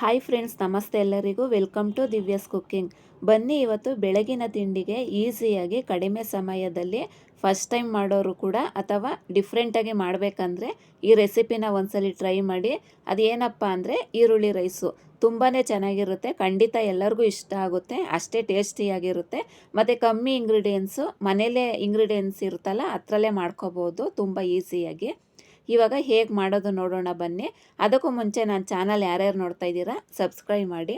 Hi friends ನಮಸ್ತೆ ಎಲ್ಲರಿಗೂ. Welcome to ದಿವ್ಯಸ್ cooking ಬನ್ನಿ ಇವತ್ತು ಬೆಳಗಿನ ತಿಂಡಿಗೆ ಈಸಿಯಾಗಿ ಕಡಿಮೆ ಸಮಯದಲ್ಲಿ ಫಸ್ಟ್ ಟೈಮ್ ಮಾಡೋರು ಕೂಡ ಅಥವಾ ಡಿಫ್ರೆಂಟಾಗಿ ಮಾಡಬೇಕಂದ್ರೆ ಈ ರೆಸಿಪಿನ ಒಂದ್ಸಲಿ ಟ್ರೈ ಮಾಡಿ. ಅದೇನಪ್ಪ ಅಂದರೆ ಈರುಳ್ಳಿ ರೈಸು ತುಂಬಾ ಚೆನ್ನಾಗಿರುತ್ತೆ. ಖಂಡಿತ ಎಲ್ಲರಿಗೂ ಇಷ್ಟ ಆಗುತ್ತೆ. ಅಷ್ಟೇ ಟೇಸ್ಟಿಯಾಗಿರುತ್ತೆ ಮತ್ತು ಕಮ್ಮಿ ಇಂಗ್ರೀಡಿಯೆಂಟ್ಸು ಮನೇಲೇ ಇಂಗ್ರೀಡಿಯೆಂಟ್ಸ್ ಇರುತ್ತಲ್ಲ, ಅದರಲ್ಲೇ ಮಾಡ್ಕೋಬೋದು. ತುಂಬ ಈಸಿಯಾಗಿ ಇವಾಗ ಹೇಗೆ ಮಾಡೋದು ನೋಡೋಣ ಬನ್ನಿ. ಅದಕ್ಕೂ ಮುಂಚೆ ನಾನು ಚಾನಲ್ ಯಾರ್ಯಾರು ನೋಡ್ತಾ ಇದ್ದೀರಾ, ಸಬ್ಸ್ಕ್ರೈಬ್ ಮಾಡಿ.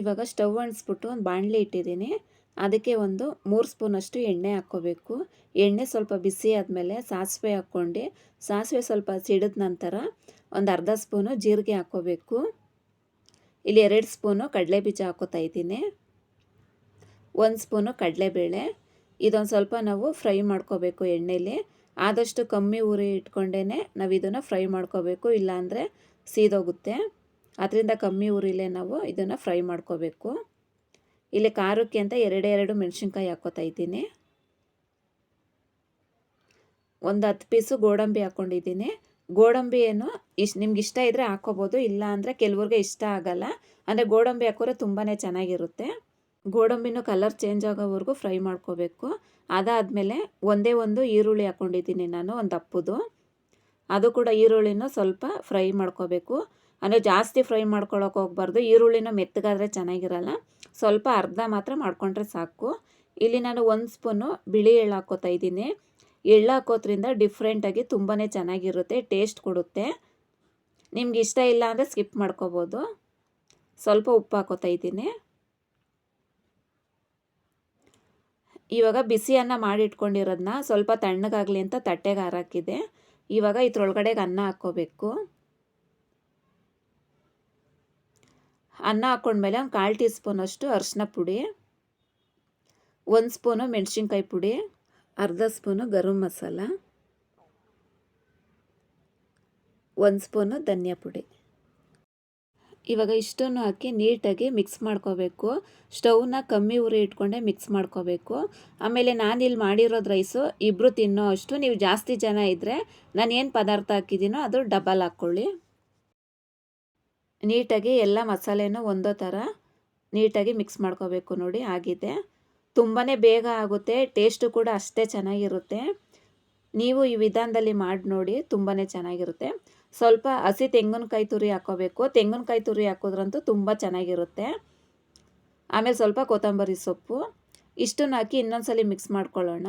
ಇವಾಗ ಸ್ಟವ್ ಅಣಿಸ್ಬಿಟ್ಟು ಒಂದು ಬಾಣಲಿ ಇಟ್ಟಿದ್ದೀನಿ. ಅದಕ್ಕೆ ಒಂದು ಮೂರು ಸ್ಪೂನಷ್ಟು ಎಣ್ಣೆ ಹಾಕ್ಕೋಬೇಕು. ಎಣ್ಣೆ ಸ್ವಲ್ಪ ಬಿಸಿ ಆದಮೇಲೆ ಸಾಸಿವೆ ಹಾಕ್ಕೊಂಡು, ಸಾಸಿವೆ ಸ್ವಲ್ಪ ಸಿಡಿದ ನಂತರ ಒಂದು ಅರ್ಧ ಸ್ಪೂನು ಜೀರಿಗೆ ಹಾಕ್ಕೋಬೇಕು. ಇಲ್ಲಿ ಎರಡು ಸ್ಪೂನು ಕಡಲೆ ಬೀಜ ಹಾಕೋತಾ ಇದ್ದೀನಿ. ಒಂದು ಸ್ಪೂನು ಕಡಲೆಬೇಳೆ. ಇದೊಂದು ಸ್ವಲ್ಪ ನಾವು ಫ್ರೈ ಮಾಡ್ಕೋಬೇಕು ಎಣ್ಣೆಲಿ. ಆದಷ್ಟು ಕಮ್ಮಿ ಉರಿ ಇಟ್ಕೊಂಡೇ ನಾವು ಇದನ್ನು ಫ್ರೈ ಮಾಡ್ಕೋಬೇಕು, ಇಲ್ಲಾಂದರೆ ಸೀದೋಗುತ್ತೆ. ಅದರಿಂದ ಕಮ್ಮಿ ಉರಿಲೇ ನಾವು ಇದನ್ನು ಫ್ರೈ ಮಾಡ್ಕೋಬೇಕು. ಇಲ್ಲಿ ಖಾರಕ್ಕೆ ಅಂತ ಎರಡೇ ಎರಡು ಮೆಣಸಿನ್ಕಾಯಿ ಹಾಕೋತಾ ಇದ್ದೀನಿ. ಒಂದು ಹತ್ತು ಪೀಸು ಗೋಡಂಬಿ ಹಾಕ್ಕೊಂಡಿದ್ದೀನಿ ಗೋಡಂಬಿ ಏನು ಇಷ್ಟು ನಿಮ್ಗೆ ಇಷ್ಟ ಇದ್ದರೆ ಹಾಕ್ಕೋಬೋದು ಇಲ್ಲ ಅಂದರೆ ಕೆಲವ್ರಿಗೆ ಇಷ್ಟ ಆಗಲ್ಲ. ಅಂದರೆ ಗೋಡಂಬಿ ಹಾಕೋರೆ ತುಂಬಾ ಚೆನ್ನಾಗಿರುತ್ತೆ. ಗೋಡಂಬಿನೂ ಕಲರ್ ಚೇಂಜ್ ಆಗೋವರೆಗೂ ಫ್ರೈ ಮಾಡ್ಕೋಬೇಕು. ಅದಾದಮೇಲೆ ಒಂದೇ ಒಂದು ಈರುಳ್ಳಿ ಹಾಕ್ಕೊಂಡಿದ್ದೀನಿ ನಾನು, ಒಂದು ಅಪ್ಪುದು. ಅದು ಕೂಡ ಈರುಳ್ಳಿನ ಸ್ವಲ್ಪ ಫ್ರೈ ಮಾಡ್ಕೋಬೇಕು. ಅಂದರೆ ಜಾಸ್ತಿ ಫ್ರೈ ಮಾಡ್ಕೊಳ್ಳೋಕೆ ಹೋಗ್ಬಾರ್ದು. ಈರುಳ್ಳಿನೂ ಮೆತ್ತಗಾದರೆ ಚೆನ್ನಾಗಿರಲ್ಲ. ಸ್ವಲ್ಪ ಅರ್ಧ ಮಾತ್ರ ಮಾಡ್ಕೊಂಡ್ರೆ ಸಾಕು. ಇಲ್ಲಿ ನಾನು ಒಂದು ಸ್ಪೂನು ಬಿಳಿ ಎಳ್ಳು ಹಾಕೋತಾ ಇದ್ದೀನಿ. ಎಳ್ಳು ಹಾಕೋದ್ರಿಂದ ಡಿಫ್ರೆಂಟಾಗಿ ತುಂಬಾ ಚೆನ್ನಾಗಿರುತ್ತೆ ಟೇಸ್ಟ್ ಕೊಡುತ್ತೆ. ನಿಮ್ಗೆ ಇಷ್ಟ ಇಲ್ಲ ಅಂದರೆ ಸ್ಕಿಪ್ ಮಾಡ್ಕೋಬೋದು. ಸ್ವಲ್ಪ ಉಪ್ಪು ಹಾಕೋತಾ ಇದ್ದೀನಿ. ಇವಾಗ ಬಿಸಿಯನ್ನು ಮಾಡಿಟ್ಕೊಂಡಿರೋದನ್ನ ಸ್ವಲ್ಪ ತಣ್ಣಗಾಗಲಿ ಅಂತ ತಟ್ಟೆಗೆ ಹಾರಾಕಿದೆ. ಇವಾಗ ಇದ್ರೊಳಗಡೆಗೆ ಅನ್ನ ಹಾಕ್ಕೋಬೇಕು. ಅನ್ನ ಹಾಕ್ಕೊಂಡ್ಮೇಲೆ ಒಂದು ಕಾಲು ಟೀ ಸ್ಪೂನಷ್ಟು ಅರಿಶಿನ ಪುಡಿ, ಒಂದು ಸ್ಪೂನು ಮೆಣಸಿನ್ಕಾಯಿ ಪುಡಿ, ಅರ್ಧ ಸ್ಪೂನು ಗರಂ ಮಸಾಲ, ಒಂದು ಸ್ಪೂನು ಧನಿಯಾ ಪುಡಿ. ಇವಾಗ ಇಷ್ಟನ್ನು ಹಾಕಿ ನೀಟಾಗಿ ಮಿಕ್ಸ್ ಮಾಡ್ಕೋಬೇಕು. ಸ್ಟೌವ್ನ ಕಮ್ಮಿ ಉರಿ ಇಟ್ಕೊಂಡೆ ಮಿಕ್ಸ್ ಮಾಡ್ಕೋಬೇಕು. ಆಮೇಲೆ ನಾನಿಲ್ಲಿ ಮಾಡಿರೋದು ರೈಸು ಇಬ್ಬರು ತಿನ್ನೋ ಅಷ್ಟು ನೀವು ಜಾಸ್ತಿ ಜನ ಇದ್ದರೆ ನಾನು ಏನು ಪದಾರ್ಥ ಹಾಕಿದ್ದೀನೋ ಅದು ಡಬಲ್ ಹಾಕ್ಕೊಳ್ಳಿ ನೀಟಾಗಿ ಎಲ್ಲ ಮಸಾಲೆನೂ ಒಂದೋ ಥರ ನೀಟಾಗಿ ಮಿಕ್ಸ್ ಮಾಡ್ಕೋಬೇಕು ನೋಡಿ ಆಗಿದೆ. ತುಂಬಾ ಬೇಗ ಆಗುತ್ತೆ ಟೇಸ್ಟು ಕೂಡ ಅಷ್ಟೇ ಚೆನ್ನಾಗಿರುತ್ತೆ. ನೀವು ಈ ವಿಧಾನದಲ್ಲಿ ಮಾಡಿ ನೋಡಿ ತುಂಬಾ ಚೆನ್ನಾಗಿರುತ್ತೆ. ಸ್ವಲ್ಪ ಹಸಿ ತೆಂಗಿನಕಾಯಿ ತುರಿ ಹಾಕೋಬೇಕು. ತೆಂಗಿನಕಾಯಿ ತುರಿ ಹಾಕೋದ್ರಂತೂ ತುಂಬ ಚೆನ್ನಾಗಿರುತ್ತೆ. ಆಮೇಲೆ ಸ್ವಲ್ಪ ಕೊತ್ತಂಬರಿ ಸೊಪ್ಪು. ಇಷ್ಟನ್ನು ಹಾಕಿ ಇನ್ನೊಂದ್ಸಲಿ ಮಿಕ್ಸ್ ಮಾಡ್ಕೊಳ್ಳೋಣ.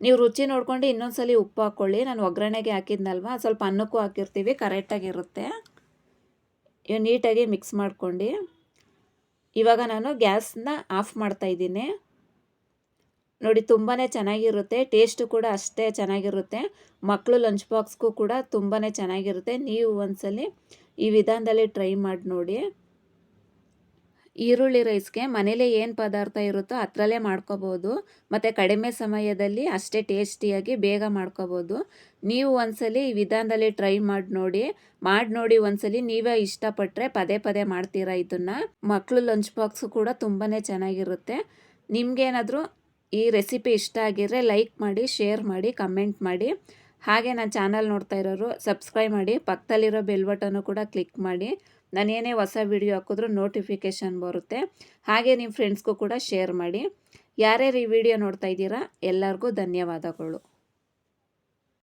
ನೀವು ರುಚಿ ನೋಡ್ಕೊಂಡು ಇನ್ನೊಂದ್ಸಲಿ ಉಪ್ಪು ಹಾಕ್ಕೊಳ್ಳಿ. ನಾನು ಒಗ್ಗರಣೆಗೆ ಹಾಕಿದ್ನಲ್ವ? ಸ್ವಲ್ಪ ಅನ್ನಕ್ಕೂ ಹಾಕಿರ್ತೀವಿ, ಕರೆಕ್ಟಾಗಿರುತ್ತೆ. ಇವು ನೀಟಾಗಿ ಮಿಕ್ಸ್ ಮಾಡ್ಕೊಂಡು. ಇವಾಗ ನಾನು ಗ್ಯಾಸನ್ನ ಆಫ್ ಮಾಡ್ತಾಯಿದ್ದೀನಿ ನೋಡಿ ತುಂಬಾ ಚೆನ್ನಾಗಿರುತ್ತೆ. ಟೇಸ್ಟು ಕೂಡ ಅಷ್ಟೇ ಚೆನ್ನಾಗಿರುತ್ತೆ. ಮಕ್ಕಳು ಲಂಚ್ ಬಾಕ್ಸ್ಗೂ ಕೂಡ ತುಂಬಾ ಚೆನ್ನಾಗಿರುತ್ತೆ. ನೀವು ಒಂದ್ಸಲಿ ಈ ವಿಧಾನದಲ್ಲಿ ಟ್ರೈ ಮಾಡಿ ನೋಡಿ. ಈರುಳ್ಳಿ ರೈಸ್ಗೆ ಮನೇಲೇ ಏನು ಪದಾರ್ಥ ಇರುತ್ತೋ ಅದರಲ್ಲೇ ಮಾಡ್ಕೋಬೋದು. ಮತ್ತು ಕಡಿಮೆ ಸಮಯದಲ್ಲಿ ಅಷ್ಟೇ ಟೇಸ್ಟಿಯಾಗಿ ಬೇಗ ಮಾಡ್ಕೋಬೋದು. ನೀವು ಒಂದ್ಸಲಿ ಈ ವಿಧಾನದಲ್ಲಿ ಟ್ರೈ ಮಾಡಿ ನೋಡಿ. ಮಾಡಿ ನೋಡಿ ಒಂದ್ಸಲಿ. ನೀವೇ ಇಷ್ಟಪಟ್ಟರೆ ಪದೇ ಪದೇ ಮಾಡ್ತೀರಾ ಇದನ್ನು. ಮಕ್ಕಳು ಲಂಚ್ ಬಾಕ್ಸು ಕೂಡ ತುಂಬಾ ಚೆನ್ನಾಗಿರುತ್ತೆ. ನಿಮ್ಗೇನಾದರೂ ಈ ರೆಸಿಪಿ ಇಷ್ಟ ಆಗಿದ್ರೆ ಲೈಕ್ ಮಾಡಿ ಶೇರ್ ಮಾಡಿ ಕಮೆಂಟ್ ಮಾಡಿ. ಹಾಗೆ ನನ್ನ ಚಾನಲ್ ನೋಡ್ತಾ ಇರೋರು ಸಬ್ಸ್ಕ್ರೈಬ್ ಮಾಡಿ, ಪಕ್ಕದಲ್ಲಿರೋ ಬೆಲ್ ಬಟನ್ನು ಕೂಡ ಕ್ಲಿಕ್ ಮಾಡಿ. ನಾನೇನೇ ಹೊಸ ವಿಡಿಯೋ ಹಾಕಿದ್ರೂ ನೋಟಿಫಿಕೇಷನ್ ಬರುತ್ತೆ. ಹಾಗೆ ನಿಮ್ಮ ಫ್ರೆಂಡ್ಸ್ಗೂ ಕೂಡ ಶೇರ್ ಮಾಡಿ. ಯಾರ್ಯಾರು ಈ ವಿಡಿಯೋ ನೋಡ್ತಾ ಇದ್ದೀರಾ, ಎಲ್ಲರಿಗೂ ಧನ್ಯವಾದಗಳು.